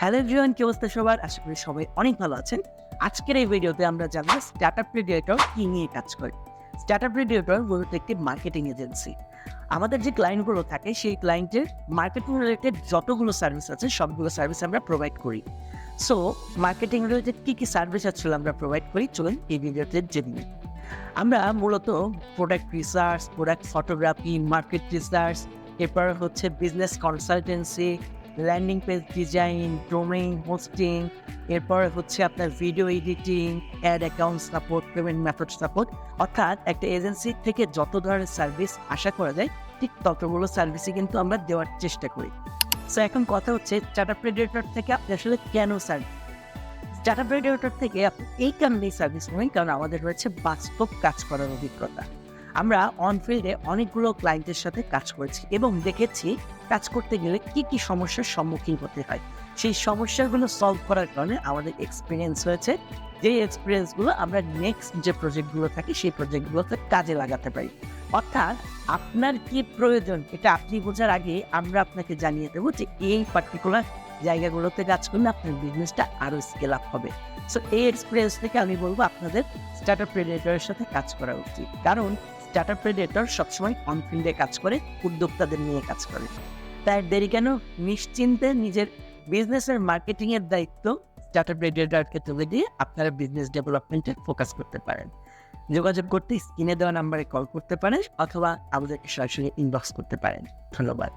Hello everyone, কি অবস্থা সবার? আশা করি সবাই অনেক ভালো আছেন। আজকের এই ভিডিওতে আমরা জানব স্টার্টআপ রেডিয়েটর কি নিয়ে কাজ করে। স্টার্টআপ রেডিয়েটর মূলত একটি মার্কেটিং এজেন্সি আমাদের যে ক্লায়েন্টগুলো থাকে, সেই ক্লায়েন্টের মার্কেটিং রিলেটেড যতগুলো সার্ভিস আছে, সবগুলো সার্ভিস আমরা প্রোভাইড করি। সো মার্কেটিং রিলেটেড কী কী সার্ভিস আসলে আমরা প্রোভাইড করি? চলুন এই ভিডিওতে জেনে আমরা মূলত product research product photography market research এরপর হচ্ছে business consultancy landing page design domain hosting এরপর হচ্ছে আপনার video editing ad account support payment method support অর্থাৎ একটা এজেন্সি থেকে যত ধরনের সার্ভিস আশা করা যায়, ঠিক ততগুলো সার্ভিসই কিন্তু আমরা দেওয়ার চেষ্টা করি। সো এখন কথা হচ্ছে স্টার্টআপ রেডিয়েটর থেকে আপনি আসলে কেন সার্ভিস স্টার্টআপ রেডিয়েটর থেকে আপনি এই কারণেই সার্ভিস নেবেন, কারণ আমাদের রয়েছে বাস্তব কাজ করার অভিজ্ঞতা। আমরা অন ফিল্ডে অনেকগুলো ক্লায়েন্টের সাথে কাজ করেছি এবং দেখেছি কাজ করতে গেলে কি কি সমস্যার সম্মুখীন হতে হয়। সেই সমস্যাগুলো সলভ করার কারণে আমাদের এক্সপিরিয়েন্স হয়েছে। যে এক্সপিরিয়েন্সগুলো আমরা নেক্সট যে প্রজেক্টগুলো থাকে, সেই প্রজেক্টগুলোতে কাজে লাগাতে পারি। অর্থাৎ আপনার কি প্রয়োজন, এটা আপনি বোঝার আগে আমরা আপনাকে জানিয়ে দেবো যে এই পার্টিকুলার জায়গাগুলোতে কাজ করলে আপনার বিজনেসটা আরও স্কেল আপ হবে। সো এই এক্সপিরিয়েন্স থেকে আমি বলব আপনাদের স্টার্টআপ প্রেডিয়েটরের সাথে কাজ করা উচিত। কারণ স্টার্টআপ প্রেডেটর সবসময় অন ফিল্ডে কাজ করে, উদ্যোক্তাদের নিয়ে কাজ করে। তাই দেরি কেন? নিশ্চিন্তে নিজের বিজনেসের মার্কেটিংয়ের দায়িত্ব স্টার্টআপ প্রেডেটরকে তুলে দিয়ে আপনারা বিজনেস ডেভেলপমেন্টে ফোকাস করতে পারেন। যোগাযোগ করতে স্ক্রিনে দেওয়া নাম্বারে কল করতে পারেন, অথবা আমাদেরকে সরাসরি ইনবক্স করতে পারেন। ধন্যবাদ।